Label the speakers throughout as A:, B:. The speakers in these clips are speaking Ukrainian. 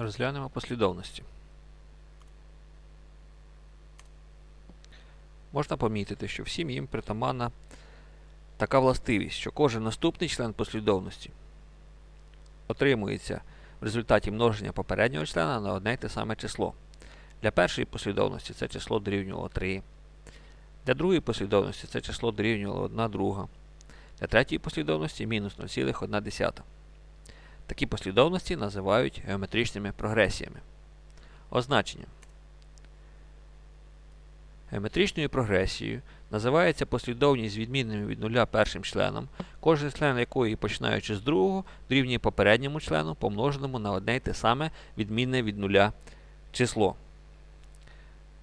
A: Розглянемо послідовності. Можна помітити, що всім їм притаманна така властивість, що кожен наступний член послідовності отримується в результаті множення попереднього члена на одне й те саме число. Для першої послідовності це число дорівнювало 3. Для другої послідовності це число дорівнювало 1 друга. Для третьої послідовності мінус 0,1. Такі послідовності називають геометричними прогресіями. Означення. Геометричною прогресією називається послідовність з відмінними від нуля першим членом, кожен член якої, починаючи з другого, дорівнює попередньому члену, помноженому на одне й те саме відмінне від нуля число.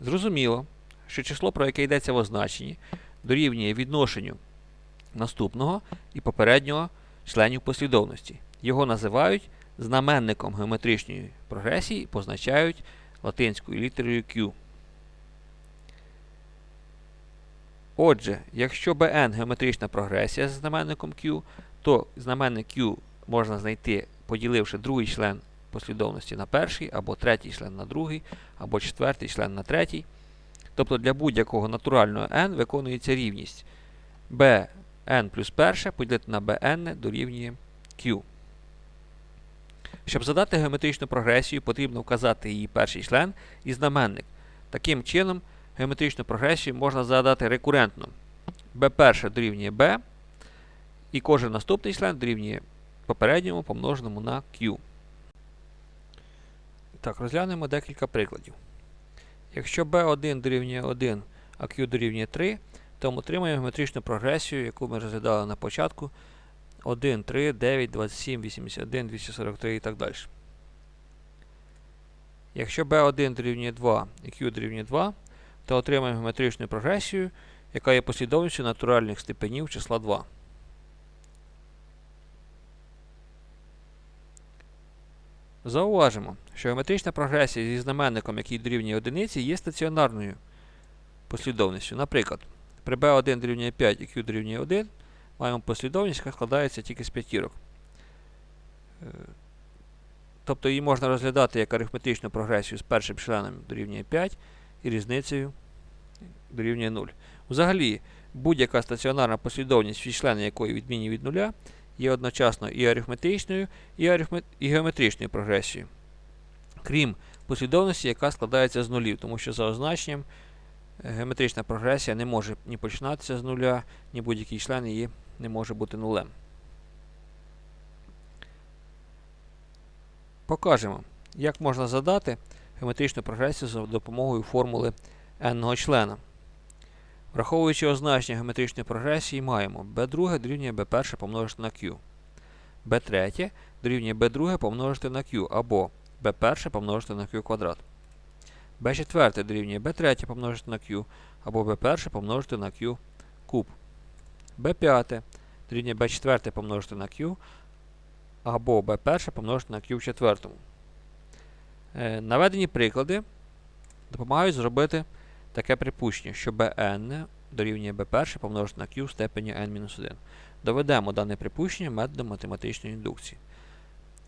A: Зрозуміло, що число, про яке йдеться в означенні, дорівнює відношенню наступного і попереднього членів послідовності. Його називають знаменником геометричної прогресії позначають латинською літерою Q. Отже, якщо bn геометрична прогресія з знаменником Q, то знаменник Q можна знайти, поділивши другий член послідовності на перший, або третій член на другий, або четвертий член на третій. Тобто для будь-якого натурального n виконується рівність bn плюс перше поділити на bn дорівнює Q. Щоб задати геометричну прогресію, потрібно вказати її перший член і знаменник. Таким чином, геометричну прогресію можна задати рекурентно. b1 дорівнює b, і кожен наступний член дорівнює попередньому помноженому на q. Так, розглянемо декілька прикладів. Якщо b1 дорівнює 1, а q дорівнює 3, то ми отримаємо геометричну прогресію, яку ми розглядали на початку 1, 3, 9, 27, 81, 243 і так далі. Якщо b1 дорівнює 2 і q дорівнює 2, то отримаємо геометричну прогресію, яка є послідовністю натуральних степенів числа 2. Зауважимо, що геометрична прогресія зі знаменником, який дорівнює одиниці, є стаціонарною послідовністю. Наприклад, при b1 дорівнює 5 і q дорівнює 1, маємо послідовність, яка складається тільки з п'ятірок. Е, Тобто її можна розглядати як арифметичну прогресію з першим членом дорівнює 5 і різницею дорівнює 0. Взагалі, будь-яка стаціонарна послідовність, всі члени якої відмінні від нуля, є одночасно і арифметичною, і, арифмет... і геометричною прогресією. Крім послідовності, яка складається з нулів, тому що за означенням геометрична прогресія не може ні починатися з нуля, ні будь-який член її не може бути нулем. Покажемо, як можна задати геометричну прогресію за допомогою формули n-го члена. Враховуючи означення геометричної прогресії, маємо b2 дорівнює b1 помножити на q, b3 дорівнює b2 помножити на q або b1 помножити на q квадрат, b4 дорівнює b3 помножити на q або b1 помножити на q куб, b5 дорівнює b4 помножити на q або b1 помножити на q в четвертому. Е, наведені приклади допомагають зробити таке припущення, що bn дорівнює b1 помножити на q в степені n-1. Доведемо дане припущення методом математичної індукції.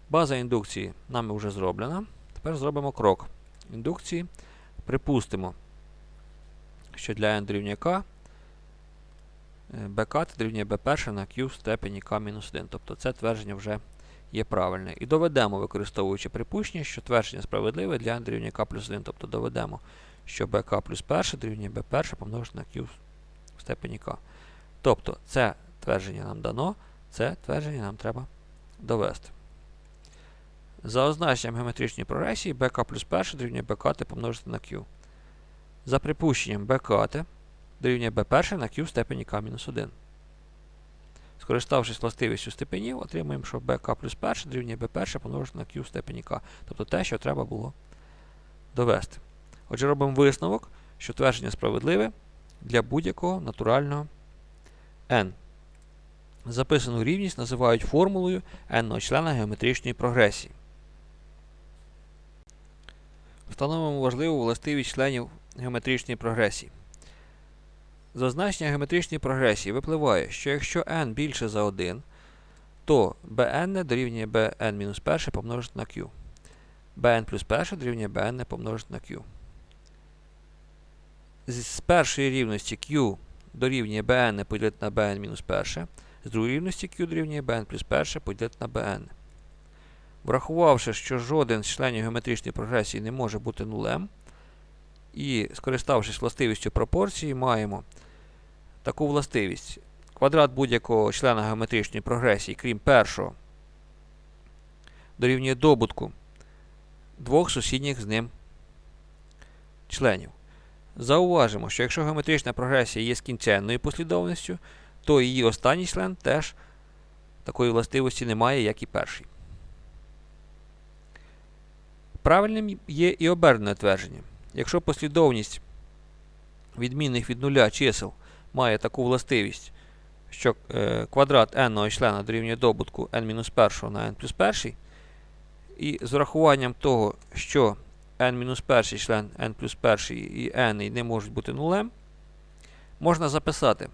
A: База індукції нами вже зроблена. Тепер зробимо крок індукції. Припустимо, що для n дорівнює k bk дорівнює b1 на q в степені k-1. Тобто це твердження вже є правильне. І доведемо, використовуючи припущення, що твердження справедливе для n дорівнює k плюс 1. Тобто доведемо, що bk плюс 1 дорівнює b1 помножити на q в степені k. Тобто це твердження нам дано, це твердження нам треба довести. За означенням геометричної прогресії bk плюс 1 дорівнює bk помножити на q. За припущенням bk дорівнює b1 на q в степені k-1. Скориставшись властивістю степенів, отримуємо, що bk плюс 1 дорівнює b1 помножити на q в степені k. Тобто те, що треба було довести. Отже, робимо висновок, що твердження справедливе для будь-якого натурального n. Записану рівність називають формулою n-го члена геометричної прогресії. Встановимо важливу властивість членів геометричної прогресії. З означення геометричної прогресії випливає, що якщо n більше за 1, то bn дорівнює bn-1 помножити на q. bn плюс перше дорівнює bn помножити на q. З першої рівності q дорівнює bn поділити на bn мінус перше. З другої рівності q дорівнює bn плюс перше поділити на bn. Врахувавши, що жоден з членів геометричної прогресії не може бути нулем, і скориставшись властивістю пропорції, маємо таку властивість. Квадрат будь-якого члена геометричної прогресії, крім першого, дорівнює добутку двох сусідніх з ним членів. Зауважимо, що якщо геометрична прогресія є скінченною послідовністю, то її останній член теж такої властивості не має, як і перший. Правильним є і обернене твердження. Якщо послідовність відмінних від нуля чисел має таку властивість, що е, квадрат n члена дорівнює добутку n-1 на n плюс 1, і з урахуванням того, що n-1 член n плюс 1 і n не можуть бути нулем, можна записати,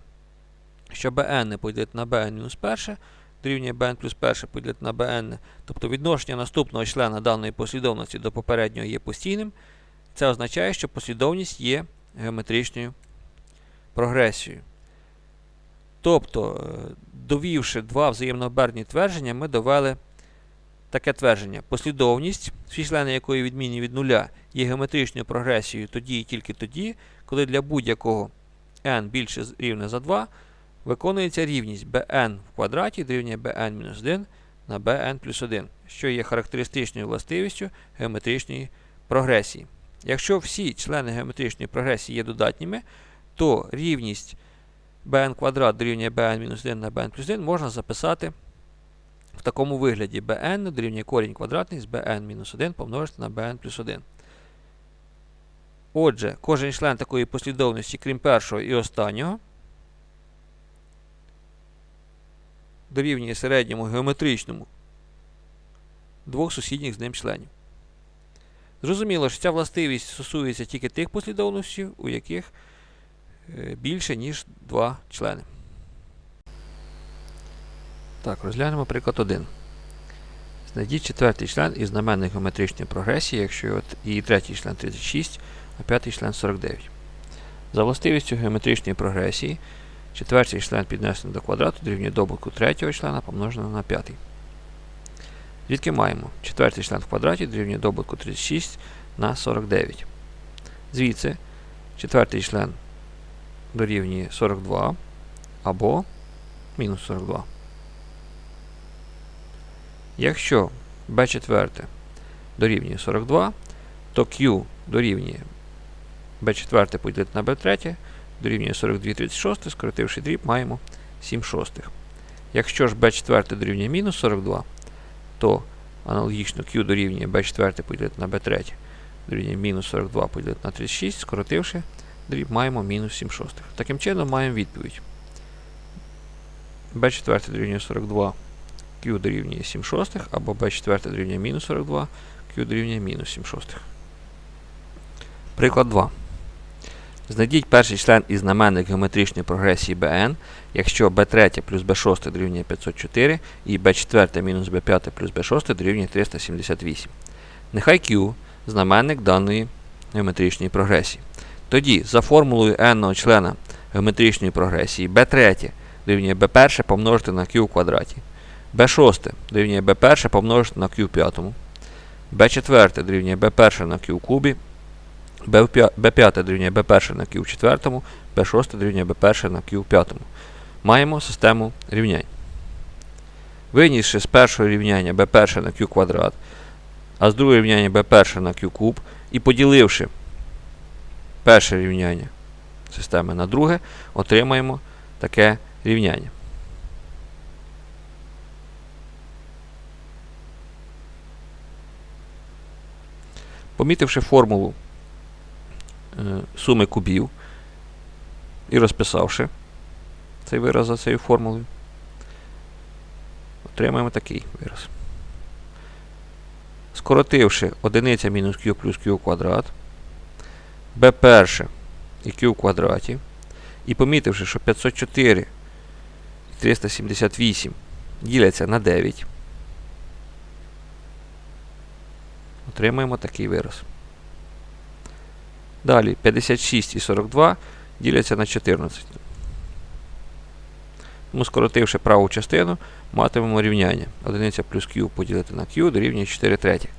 A: що bn поділити на bn-1 дорівнює bn плюс 1 поділити на bn, тобто відношення наступного члена даної послідовності до попереднього є постійним. Це означає, що послідовність є геометричною прогресією. Тобто, е, довівши два взаємнообернені твердження, ми довели таке твердження. Послідовність, всі члени якої відмінні від нуля, є геометричною прогресією тоді і тільки тоді, коли для будь-якого n більше рівне за 2, виконується рівність bn в квадраті дорівнює bn-1 на bn плюс 1, що є характеристичною властивістю геометричної прогресії. Якщо всі члени геометричної прогресії є додатніми, то рівність bn квадрат дорівнює bn-1 на bn плюс 1 можна записати в такому вигляді bn дорівнює корінь квадратний з bn-1 помножити на bn плюс 1. Отже, кожен член такої послідовності, крім першого і останнього, дорівнює середньому геометричному двох сусідніх з ним членів. Зрозуміло, що ця властивість стосується тільки тих послідовностей, у яких е, більше, ніж два члени. Так, розглянемо приклад 1. Знайдіть четвертий член із знаменник геометричної прогресії, якщо її третій член 36, а п'ятий член 49. За властивістю геометричної прогресії, четвертий член піднесений до квадрату дорівнює добутку третього члена помноженого на п'ятий. Звідки маємо? Четвертий член в квадраті дорівнює добутку 36 на 49. Звідси четвертий член дорівнює 42 або мінус 42. Якщо b4 дорівнює 42, то q дорівнює b4 поділити на b3 дорівнює 42 36, скоротивши дріб, маємо 7 шостих. Якщо ж b4 дорівнює мінус 42, то аналогічно q дорівнює b4 поділити на b3 дорівнює мінус 42 поділити на 36, скоротивши дріб, маємо мінус 7 шостих. Таким чином маємо відповідь. b4 дорівнює 42, q дорівнює 7 шостих, або b4 дорівнює мінус 42, q дорівнює мінус 7 шостих. Приклад 2. Знайдіть перший член із знаменник геометричної прогресії bn, якщо b3 плюс b6 дорівнює 504 і b4 мінус b5 плюс b6 дорівнює 378. Нехай q знаменник даної геометричної прогресії. Тоді за формулою n члена геометричної прогресії b3 дорівнює b1 помножити на q в квадраті, b6 дорівнює b1 помножити на q в п'ятому, b4 дорівнює b1 на q в кубі, b5 дорівнює b1 на q в четвертому, b6 дорівнює b1 на q в п'ятому. Маємо систему рівнянь. Винісши з першого рівняння b1 на q квадрат, а з другого рівняння b1 на q куб і поділивши перше рівняння системи на друге, отримаємо таке рівняння. Помітивши формулу суми кубів і розписавши цей вираз за цією формулою, отримаємо такий вираз. Скоротивши одиниця мінус q плюс q квадрат, b перше і q в квадраті, і помітивши, що 504 і 378 діляться на 9, Отримаємо такий вираз. Далі 56 і 42 діляться на 14. Тому, скоротивши праву частину, матимемо рівняння. Одиниця плюс q поділити на q дорівнює 4 третіх.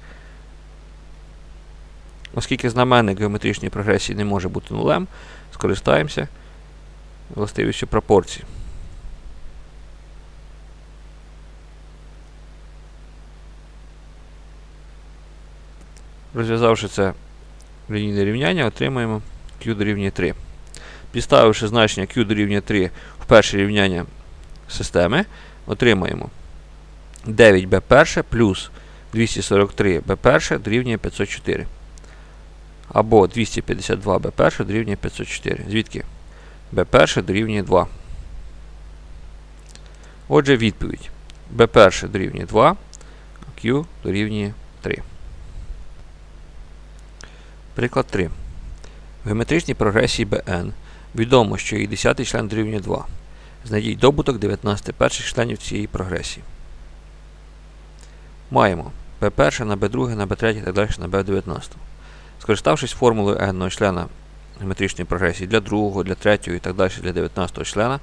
A: Оскільки знаменник геометричної прогресії не може бути нулем, скористаємося властивістю пропорції. Розв'язавши це лінійне рівняння, отримаємо q дорівнює 3. Підставивши значення q дорівнює 3 в перше рівняння системи, отримаємо 9b1 плюс 243b1 дорівнює 504. Або 252b1 дорівнює 504. Звідки? b1 дорівнює 2. Отже, відповідь. b1 дорівнює 2, а q дорівнює 3. Приклад 3. В геометричній прогресії Bn відомо, що її 10 член дорівнює 2. Знайдіть добуток 19 перших членів цієї прогресії. Маємо b1 на b2 на b3 і так далі на b19. Скориставшись формулою n члена геометричної прогресії для другого, для третього і так далі для 19 члена,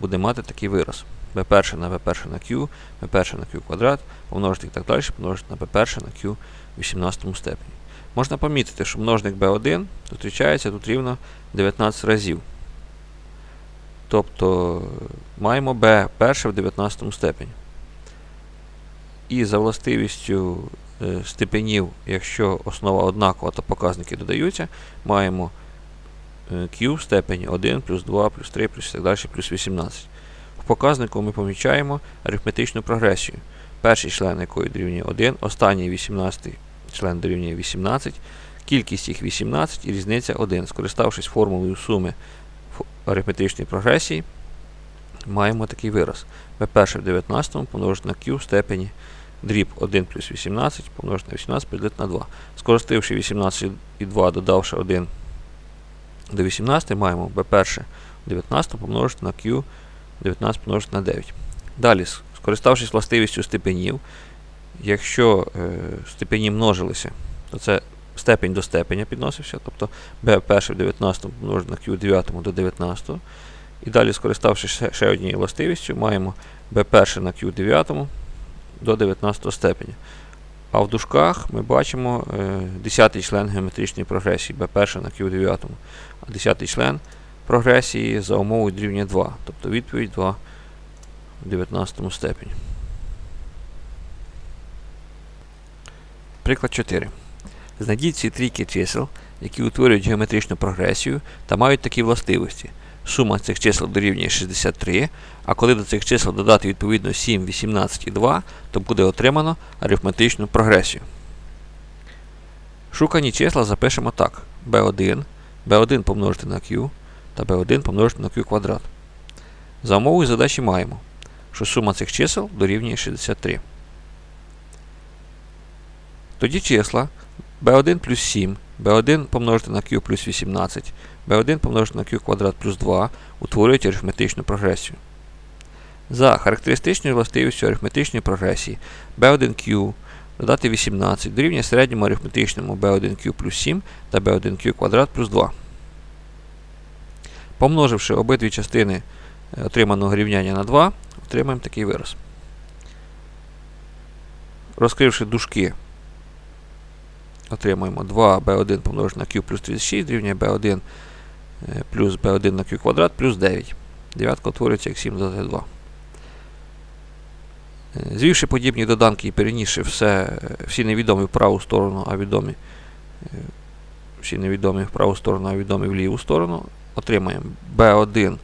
A: буде мати такий вираз. b1 на b1 на q, b1 на q квадрат, помножити і так далі, помножити на b1 на q в 18 степені. Можна помітити, що множник b1 зустрічається тут рівно 19 разів. Тобто маємо b перше в 19 степені. І за властивістю е, степенів, якщо основа однакова, то показники додаються, маємо е, q в степені 1 плюс 2 плюс 3 плюс так далі плюс 18. В показнику ми помічаємо арифметичну прогресію. Перший член якої дорівнює 1, останній 18 член дорівнює 18, кількість їх 18 і різниця 1. Скориставшись формулою суми арифметичної прогресії, маємо такий вираз. b1 в 19 помножити на q в степені дріб 1 плюс 18 помножити на 18 поділити на 2. Скористивши 18 і 2, додавши 1 до 18, маємо b1 в 19 помножити на q 19 помножити на 9. Далі, скориставшись властивістю степенів, якщо е, степені множилися, то це степень до степеня підносився, тобто b перше в 19 помножити на q 9 до 19. І далі, скориставшись ще, однією властивістю, маємо b перше на q 9 до 19 степеня. А в дужках ми бачимо е, 10 член геометричної прогресії b перше на q 9. А 10-й член прогресії за умовою дорівнює 2, тобто відповідь 2 в 19 степені. Приклад 4. Знайдіть ці трійки чисел, які утворюють геометричну прогресію та мають такі властивості. Сума цих чисел дорівнює 63, а коли до цих чисел додати відповідно 7, 18 і 2, то буде отримано арифметичну прогресію. Шукані числа запишемо так: b1, b1 помножити на q та b1 помножити на q квадрат. За умовою задачі маємо, що сума цих чисел дорівнює 63. Тоді числа b1 плюс 7, b1 помножити на q плюс 18, b1 помножити на q квадрат плюс 2 утворюють арифметичну прогресію. За характеристичною властивістю арифметичної прогресії b1q додати 18 дорівнює середньому арифметичному b1q плюс 7 та b1q квадрат плюс 2. Помноживши обидві частини отриманого рівняння на 2, отримаємо такий вираз. Розкривши дужки, отримаємо 2b1 помножити на q плюс 36 дорівнює b1 плюс b1 на q квадрат плюс 9. Дев'ятка утворюється як 7 додати 2. Звівши подібні доданки і перенісши все, всі невідомі в праву сторону, а відомі всі невідомі в праву сторону, а відомі в ліву сторону, отримаємо b1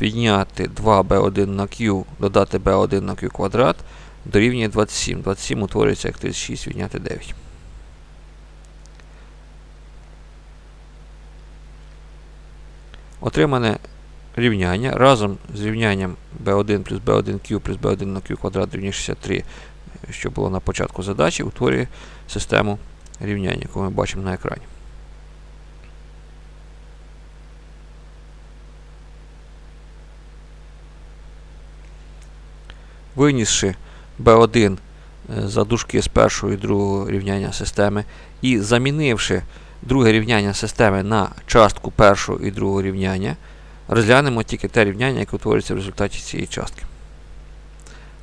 A: відняти 2b1 на q, додати b1 на q квадрат дорівнює 27. 27 утворюється як 36 відняти 9. Отримане рівняння разом з рівнянням b1 плюс b1q плюс b1 на q квадрат дорівнює 63, що було на початку задачі, утворює систему рівняння, яку ми бачимо на екрані. Винісши b1 е, за дужки з першого і другого рівняння системи. І замінивши друге рівняння системи на частку першого і другого рівняння, розглянемо тільки те рівняння, яке утворюється в результаті цієї частки.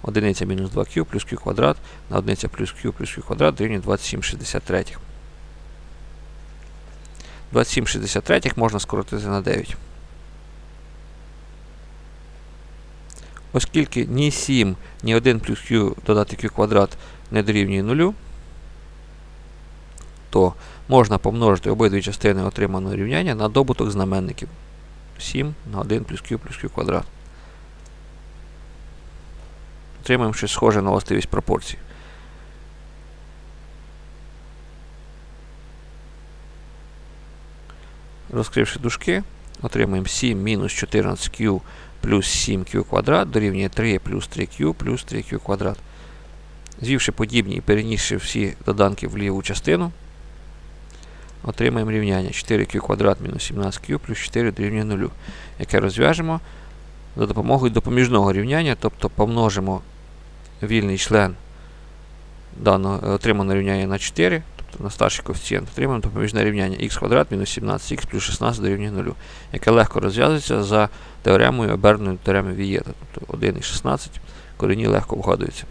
A: Одиниця мінус 2q плюс q квадрат на одиниця плюс q плюс q квадрат дорівнює 2763. 2763 можна скоротити на 9. Оскільки ні 7, ні 1 плюс q додати q квадрат не дорівнює 0, то можна помножити обидві частини отриманого рівняння на добуток знаменників. 7 на 1 плюс q плюс q квадрат. Отримаємо щось схоже на властивість пропорцій. Розкривши дужки, отримаємо 7 мінус 14q плюс 7q квадрат дорівнює 3 плюс 3q плюс 3q квадрат. Звівши подібні і перенісши всі доданки в ліву частину, отримаємо рівняння. 4q квадрат мінус 17q плюс 4 дорівнює 0, яке розв'яжемо за допомогою допоміжного рівняння, тобто помножимо вільний член даного отриманого рівняння на 4, тобто на старший коефіцієнт, отримаємо допоміжне рівняння х квадрат мінус 17х плюс 16 дорівнює 0, яке легко розв'язується за теоремою оберненою теоремою Вієта, тобто 1 і 16 корені легко вгадуються.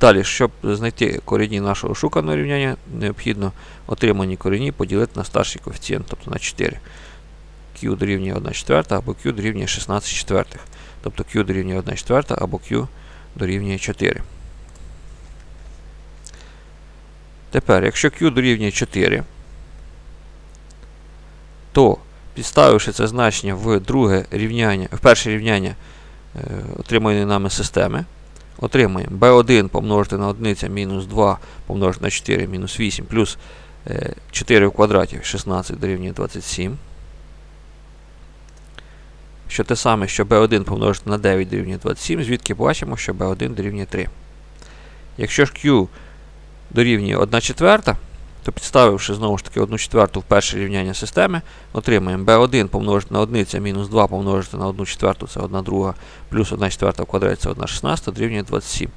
A: Далі, щоб знайти корені нашого шуканого рівняння, необхідно отримані корені поділити на старший коефіцієнт, тобто на 4. q дорівнює 1 четверта або q дорівнює 16 четвертих. Тобто q дорівнює 1 четверта або q дорівнює 4. Тепер, якщо q дорівнює 4, то підставивши це значення в друге рівняння, в перше рівняння е, отриманої нами системи, отримаємо b1 помножити на 1 мінус 2 помножити на 4 мінус 8 плюс е, 4 в квадраті 16 дорівнює 27. Що те саме, що b1 помножити на 9 дорівнює 27, звідки бачимо, що b1 дорівнює 3. Якщо ж q дорівнює 1 четверта, то підставивши знову ж таки 1 четверту в перше рівняння системи, отримаємо b1 помножити на 1 мінус 2 помножити на 1 четверту, це 1 друга, плюс 1 четверта в квадраті це 1 шістнадцята, дорівнює 27.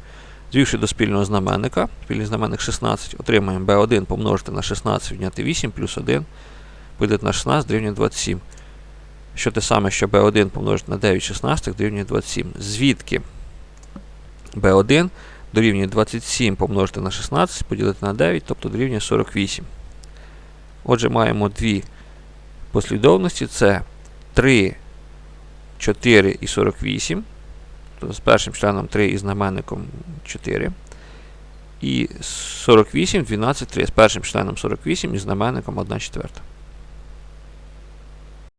A: Звівши до спільного знаменника, спільний знаменник 16, отримаємо b1 помножити на 16 відняти 8 плюс 1 поділити на 16 дорівнює 27. Що те саме, що b1 помножити на 9 16 дорівнює 27. Звідки b1 дорівнює 27 помножити на 16, поділити на 9, тобто дорівнює 48. Отже, маємо дві послідовності: це 3, 4 і 48. Тобто з першим членом 3 і знаменником 4. І 48, 12, 3. З першим членом 48 і знаменником 1 четверта.